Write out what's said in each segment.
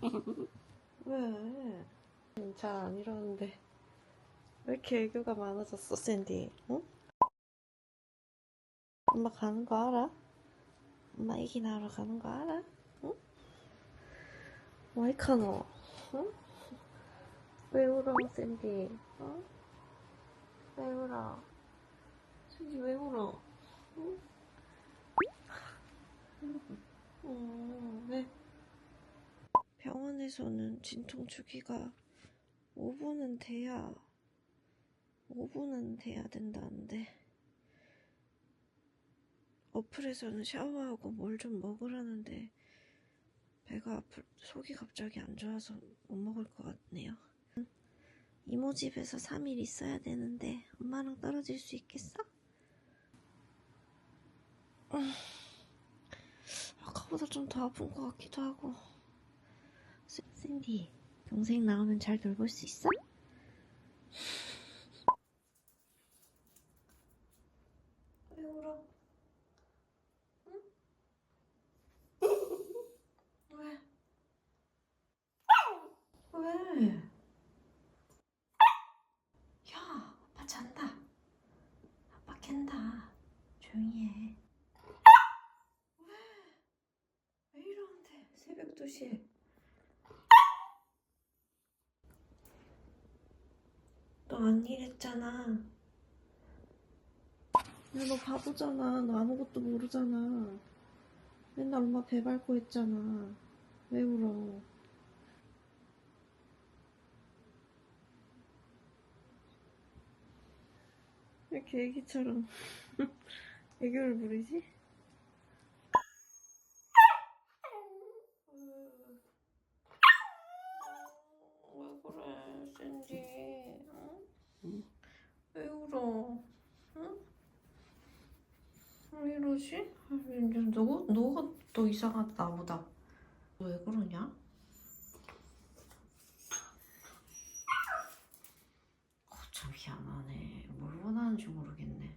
왜? 잘안 일어나는데 왜 이렇게 애교가 많아졌어, 샌디? 응? 엄마 가는 거 알아? 엄마 애기 낳으러 가는 거 알아? 응? 와이카노, 응? 왜 울어, 샌디? 어? 왜 울어? 샌디 왜 울어? 응? 음, 왜? 병원에서는 진통 주기가 5분은 돼야 5분은 돼야 된다는데 어플에서는 샤워하고 뭘 좀 먹으라는데 배가 아플 속이 갑자기 안 좋아서 못 먹을 것 같네요. 이모 집에서 3일 있어야 되는데 엄마랑 떨어질 수 있겠어? 음, 아까보다 좀 더 아픈 것 같기도 하고. 샌- 샌디, 동생 나오면 잘 돌볼 수 있어? 왜 울어? 응? 왜? 왜? 야, 아빠 잔다. 아빠 깬다. 조용히 해. 왜? 왜 이러는데? 새벽 2시에. 너 안 일했잖아. 야, 너 바보잖아. 너 아무것도 모르잖아. 맨날 엄마 배 밟고 했잖아. 왜 울어? 왜 이렇게 애기처럼 애교를 부리지? 왜 그래, 샌디? 응? 왜 울어? 응? 왜 이러지? 이제 너가, 더 이상하다, 나보다. 왜 그러냐? 어, 참 희한하네. 뭘 원하는지 모르겠네.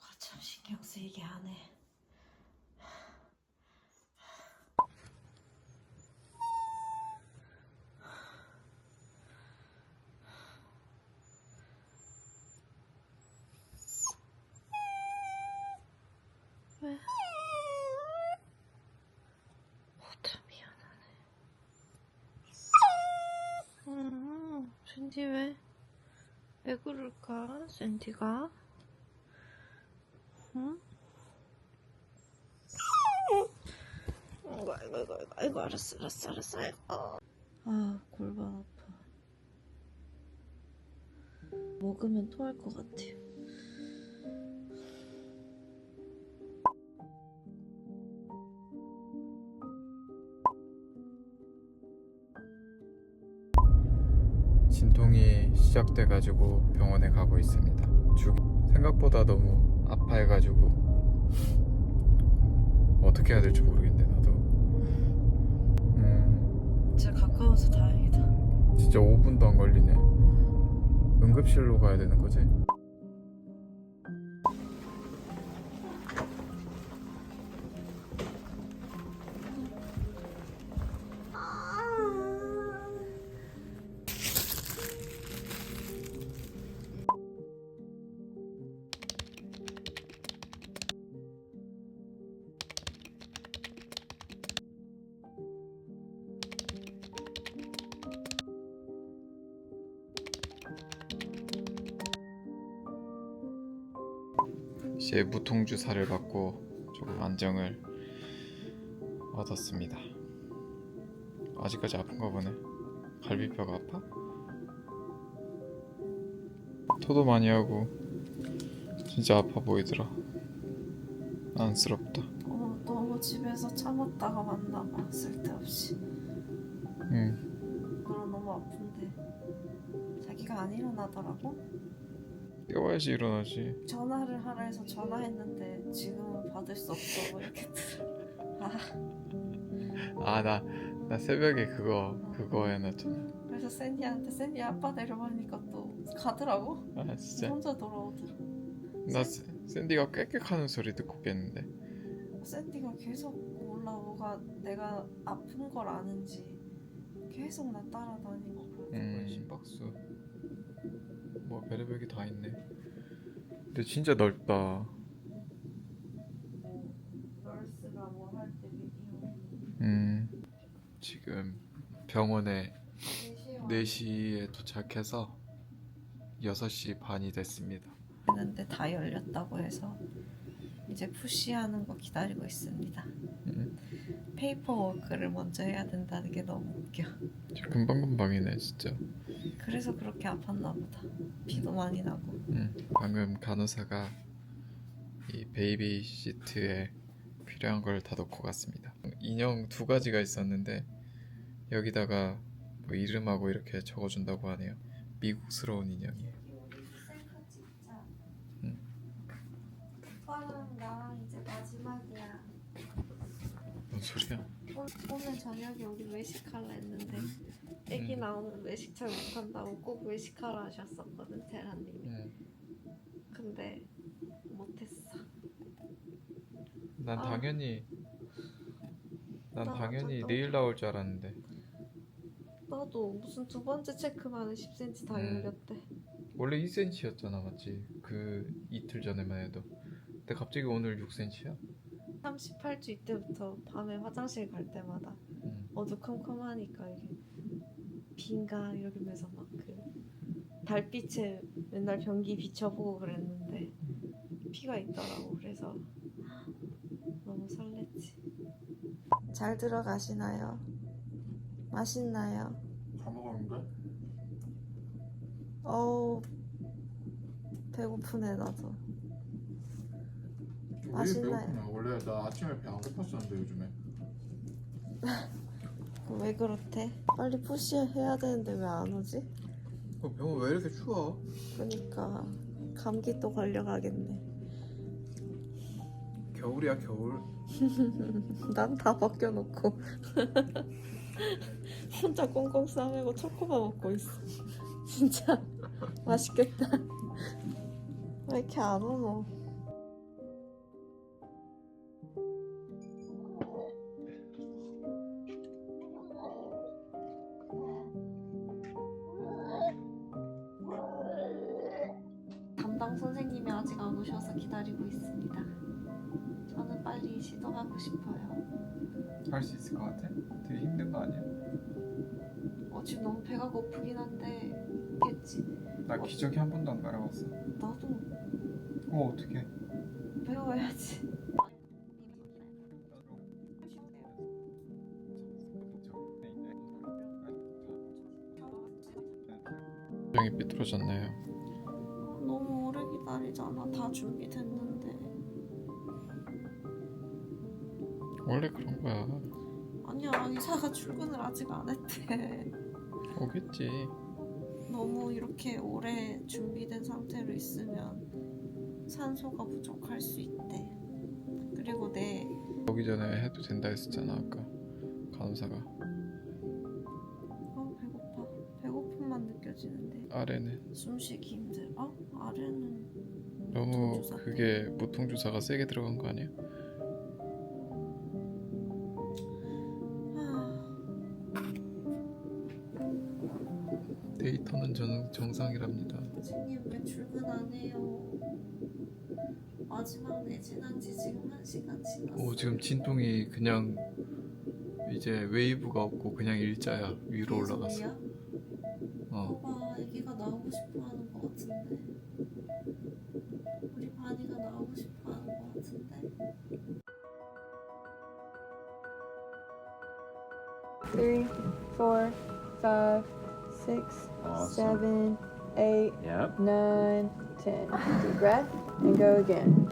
아, 참 신경 쓰이게 하네. 왜? 어, 참 미안하네. 음, 샌디 왜? 왜 그럴까? 샌디가? 응? 아이고, 아이고, 아이고, 아이고, 알았어, 알았어, 알았어, 아이고. 아, 골반 아파. 먹으면 토할 것 같아요. 진통이 시작돼가지고 병원에 가고 있습니다. 주 생각보다 너무 아파해가지고 어떻게 해야 될지 모르겠네 나도. 음, 진짜 가까워서 다행이다. 진짜 5분도 안 걸리네. 응급실로 가야 되는 거지? 제 무통 주사를 받고 조금 안정을 얻었습니다. 아직까지 아픈가 보네. 갈비뼈가 아파? 토도 많이 하고 진짜 아파 보이더라. 안쓰럽다. 어, 너무 집에서 참았다가 만나봐 쓸데없이. 응. 너랑 너무 아픈데 자기가 안 일어나더라고. 깨워야지 일어나지. 전화를 하라 해서 전화했는데 지금은 받을 수 없어 뭐 이렇게 들어. 아, 아나 나 새벽에 그거 그거 해놨잖아. 그래서 샌디한테 샌디 아빠 데려가니까 또 가더라고. 아 진짜 혼자 돌아오더라. 나 샌- 샌디가 꽥꽥하는 소리 듣고 깼는데 샌디가 계속 몰라 뭐가 내가 아픈 걸 아는지 계속 나 따라다니고 그러고 음 심박수 뭐 별의별게 다 있네. 근데 진짜 넓다. 뭐 음. 지금 병원에 4시에 도착해서 6시 반이 됐습니다. 했는데 다 열렸다고 해서 이제 푸시하는 거 기다리고 있습니다. 음, 페이퍼 워크를 먼저 해야 된다는 게 너무 웃겨. 진짜 금방 금방이네 진짜 그래서 그렇게 아팠나 보다. 비도 많이 나고. 음, 방금 간호사가 이 베이비 시트에 필요한 걸 다 넣고 갔습니다. 인형 두 가지가 있었는데 여기다가 뭐 이름하고 이렇게 적어준다고 하네요. 미국스러운 인형이에요. 우리 셀카 찍자. 응. 오빠랑 나랑 이제 마지막이야. 뭔 소리야? 오- 오늘 저녁에 우리 외식하려 했는데 애기 음. 나오는 외식 잘 못한다고 꼭 외식하라 하셨었거든 테라님이. 음, 근데 못했어. 난 아. 당연히 난 나 당연히 완전 내일 나올 줄 알았는데 나도 무슨 두 번째 체크만에 10cm 다 음. 열렸대. 원래 2cm였잖아 맞지? 그 이틀 전에만 해도 근데 갑자기 오늘 6cm야? 38주 이때부터 밤에 화장실 갈 때마다 음. 어두컴컴하니까 이게 빈가 이러면서 막 그 달빛에 맨날 변기 비춰보고 그랬는데 피가 있더라고 그래서 너무 설렜지 잘 들어가시나요? 맛있나요? 다 먹었는데? 어우 배고프네 나도 맛있나요? 원래 나 아침에 배 안 고팠었는데 요즘에 왜 그렇대? 빨리 푸시해야 되는데 왜 안 오지? 어, 병원 왜 이렇게 추워? 그러니까 감기 또 걸려가겠네 겨울이야 겨울 난 다 벗겨놓고 혼자 꽁꽁 싸매고 초코바 먹고 있어 진짜 맛있겠다 왜 이렇게 안 오노 담당 선생님이 아직 안 오셔서 기다리고 있습니다. 저는 빨리 시도하고 싶어요. 할 수 있을 것 같아? 되게 힘든 거 아니야? 어, 지금 너무 배가 고프긴 한데 겠지? 나 기저귀 한 번도 안 갈아봤어. 나도. 어 어떡해. 배워야지 기다리잖아. 다 준비됐는데. 원래 그런 거야. 아니야 의사가 출근을 아직 안 했대. 오겠지. 너무 이렇게 오래 준비된 상태로 있으면 산소가 부족할 수 있대. 그리고 내 오기 전에 해도 된다 했었잖아 아까. 간호사가. 어, 배고파. 배고픔만 느껴지는데. 아래는? 숨쉬기 힘들어? 아래는 너무 무통주사 그게 무통주사가 세게 들어간 거 아니야? 아, 데이터는 정, 정상이랍니다 선생님 왜 출근 안 해요? 마지막 내진한 지 지금 한 시간 지났어. 오 지금 진동이 그냥 이제 웨이브가 없고 그냥 일자야 위로 올라갔어? 어 봐봐, 애기가 나오고 싶어하는 것 같은데. Three, four, five, six, Awesome. seven, eight, Yep. nine, ten. Deep breath and go again.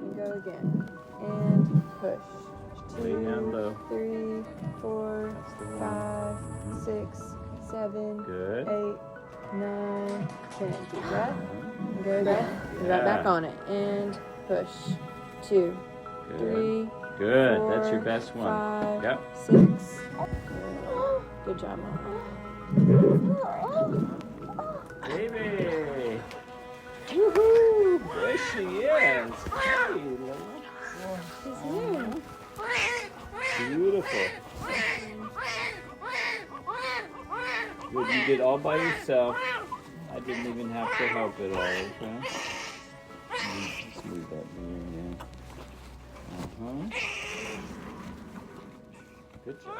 And go again. And push. Two, three, four, That's the one. five, six, seven, Good. eight, nine, ten. Deep breath. And go again. And right back on it. And push. Two, Good. three, Good. four, That's your best one. five, Yep. six. Good. Good job, Mama. Baby. Woohoo! There she is. Hey, Lola. Beautiful. Good. You did all by yourself. I didn't even have to help at all. Okay. Just move that there. Yeah. Uh huh. Good job.